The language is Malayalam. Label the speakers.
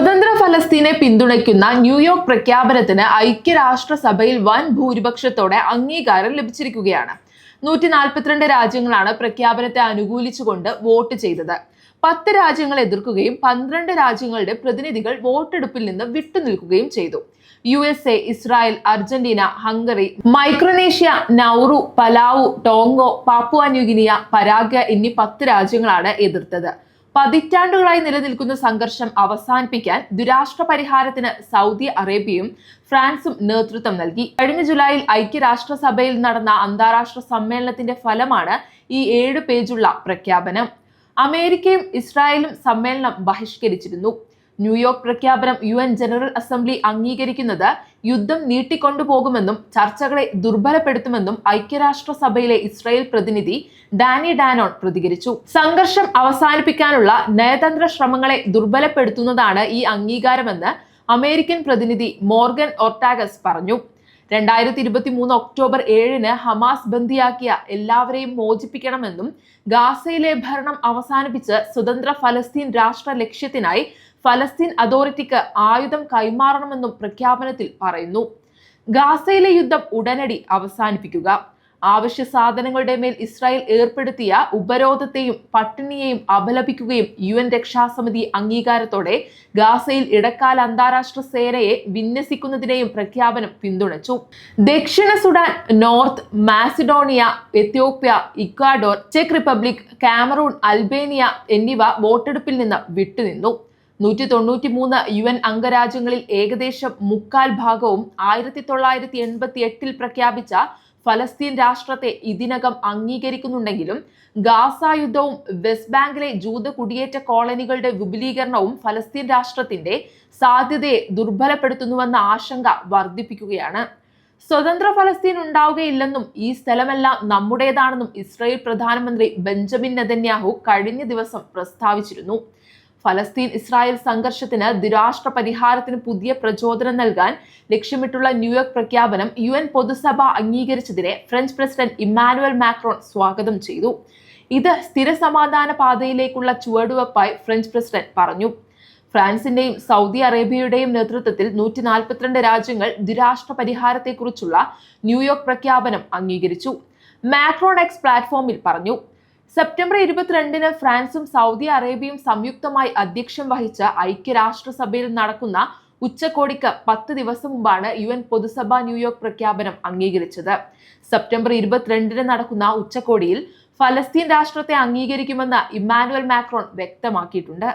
Speaker 1: സ്വതന്ത്ര ഫലസ്തീനെ പിന്തുണയ്ക്കുന്ന ന്യൂയോർക്ക് പ്രഖ്യാപനത്തിന് ഐക്യരാഷ്ട്രസഭയിൽ വൻ ഭൂരിപക്ഷത്തോടെ അംഗീകാരം ലഭിച്ചിരിക്കുകയാണ്. നൂറ്റി നാൽപ്പത്തിരണ്ട് രാജ്യങ്ങളാണ് പ്രഖ്യാപനത്തെ അനുകൂലിച്ചുകൊണ്ട് വോട്ട് ചെയ്തത്. പത്ത് രാജ്യങ്ങൾ എതിർക്കുകയും പന്ത്രണ്ട് രാജ്യങ്ങളുടെ പ്രതിനിധികൾ വോട്ടെടുപ്പിൽ നിന്ന് വിട്ടുനിൽക്കുകയും ചെയ്തു. U S A Israel Argentina Hungary Micronesia Nauru Palau Tonga Papua New Guinea Paraguay എന്നീ പത്ത് രാജ്യങ്ങളാണ് എതിർത്തത്. പതിറ്റാണ്ടുകളായി നിലനിൽക്കുന്ന സംഘർഷം അവസാനിപ്പിക്കാൻ ദുരാഷ്ട്ര പരിഹാരത്തിന് സൗദി അറേബ്യയും ഫ്രാൻസും നേതൃത്വം നൽകി. കഴിഞ്ഞ ജൂലൈയിൽ ഐക്യരാഷ്ട്രസഭയിൽ നടന്ന അന്താരാഷ്ട്ര സമ്മേളനത്തിന്റെ ഫലമാണ് ഈ ഏഴ് പേജുള്ള പ്രഖ്യാപനം. അമേരിക്കയും ഇസ്രായേലും സമ്മേളനം ബഹിഷ്കരിച്ചിരുന്നു. ന്യൂയോർക്ക് പ്രഖ്യാപനം യു എൻ ജനറൽ അസംബ്ലി അംഗീകരിക്കുന്നത് യുദ്ധം നീട്ടിക്കൊണ്ടുപോകുമെന്നും ചർച്ചകളെ ദുർബലപ്പെടുത്തുമെന്നും ഐക്യരാഷ്ട്രസഭയിലെ ഇസ്രായേൽ പ്രതിനിധി ഡാനി ഡാനോൺ പ്രതികരിച്ചു. സംഘർഷം അവസാനിപ്പിക്കാനുള്ള നയതന്ത്ര ശ്രമങ്ങളെ ദുർബലപ്പെടുത്തുന്നതാണ് ഈ അംഗീകാരമെന്ന് അമേരിക്കൻ പ്രതിനിധി മോർഗൻ ഒർട്ടാഗസ് പറഞ്ഞു. രണ്ടായിരത്തി ഇരുപത്തി മൂന്ന് ഒക്ടോബർ ഏഴിന് ഹമാസ് ബന്ദിയാക്കിയ എല്ലാവരെയും മോചിപ്പിക്കണമെന്നും ഗാസയിലെ ഭരണം അവസാനിപ്പിച്ച് സ്വതന്ത്ര ഫലസ്തീൻ രാഷ്ട്ര ലക്ഷ്യത്തിനായി ഫലസ്തീൻ അതോറിറ്റിക്ക് ആയുധം കൈമാറണമെന്നും പ്രഖ്യാപനത്തിൽ പറയുന്നു. ഗാസയിലെ യുദ്ധം ഉടനടി അവസാനിപ്പിക്കുക. ആവശ്യ സാധനങ്ങളുടെ മേൽ ഇസ്രായേൽ ഏർപ്പെടുത്തിയ ഉപരോധത്തെയും പട്ടിണിയെയും അപലപിക്കുകയും യു എൻ രക്ഷാസമിതി അംഗീകാരത്തോടെ ഗാസയിൽ ഇടക്കാല അന്താരാഷ്ട്ര സേനയെ വിന്യസിക്കുന്നതിനെയും പ്രഖ്യാപനം പിന്തുണച്ചു. ദക്ഷിണ Sudan North Macedonia Ethiopia Ecuador check Republic Cameroon Albania എന്നിവ വോട്ടെടുപ്പിൽ നിന്ന് വിട്ടുനിന്നു. നൂറ്റി തൊണ്ണൂറ്റി മൂന്ന് യു എൻ അംഗരാജ്യങ്ങളിൽ ഏകദേശം മുക്കാൽ ഭാഗവും ആയിരത്തി തൊള്ളായിരത്തി എൺപത്തി എട്ടിൽ പ്രഖ്യാപിച്ച ഫലസ്തീൻ രാഷ്ട്രത്തെ ഇതിനകം അംഗീകരിക്കുന്നുണ്ടെങ്കിലും ഗാസ യുദ്ധവും വെസ്റ്റ് ബാങ്കിലെ ജൂത കുടിയേറ്റ കോളനികളുടെ വിപുലീകരണവും ഫലസ്തീൻ രാഷ്ട്രത്തിന്റെ സാധ്യതയെ ദുർബലപ്പെടുത്തുന്നുവെന്ന ആശങ്ക വർദ്ധിപ്പിക്കുകയാണ്. സ്വതന്ത്ര ഫലസ്തീൻ ഉണ്ടാവുകയില്ലെന്നും ഈ സ്ഥലമെല്ലാം നമ്മുടേതാണെന്നും ഇസ്രായേൽ പ്രധാനമന്ത്രി ബെഞ്ചമിൻ നെതന്യാഹു കഴിഞ്ഞ ദിവസം പ്രസ്താവിച്ചിരുന്നു. ഫലസ്തീൻ ഇസ്രായേൽ സംഘർഷത്തിന് ദുരാഷ്ട്ര പരിഹാരത്തിന് പുതിയ പ്രചോദനം നൽകാൻ ലക്ഷ്യമിട്ടുള്ള ന്യൂയോർക്ക് പ്രഖ്യാപനം യു എൻ പൊതുസഭ അംഗീകരിച്ചതിനെ ഫ്രഞ്ച് പ്രസിഡന്റ് ഇമ്മാനുവൽ മാക്രോൺ സ്വാഗതം ചെയ്തു. ഇത് സ്ഥിര സമാധാന പാതയിലേക്കുള്ള ചുവടുവെപ്പായി ഫ്രഞ്ച് പ്രസിഡന്റ് പറഞ്ഞു. ഫ്രാൻസിന്റെയും സൗദി അറേബ്യയുടെയും നേതൃത്വത്തിൽ നൂറ്റി നാൽപ്പത്തിരണ്ട് രാജ്യങ്ങൾ ദുരാഷ്ട്ര പരിഹാരത്തെക്കുറിച്ചുള്ള ന്യൂയോർക്ക് പ്രഖ്യാപനം അംഗീകരിച്ചു. മാക്രോൺ എക്സ് പ്ലാറ്റ്ഫോമിൽ പറഞ്ഞു സെപ്റ്റംബർ ഇരുപത്തിരണ്ടിന് ഫ്രാൻസും സൗദി അറേബ്യയും സംയുക്തമായി അധ്യക്ഷം വഹിച്ച ഐക്യരാഷ്ട്രസഭയിൽ നടക്കുന്ന ഉച്ചകോടിക്ക് പത്ത് ദിവസം മുമ്പാണ് യു എൻ പൊതുസഭ ന്യൂയോർക്ക് പ്രഖ്യാപനം അംഗീകരിച്ചത്. സെപ്റ്റംബർ ഇരുപത്തിരണ്ടിന് നടക്കുന്ന ഉച്ചകോടിയിൽ ഫലസ്തീൻ രാഷ്ട്രത്തെ അംഗീകരിക്കുമെന്ന് ഇമ്മാനുവൽ മാക്രോൺ വ്യക്തമാക്കിയിട്ടുണ്ട്.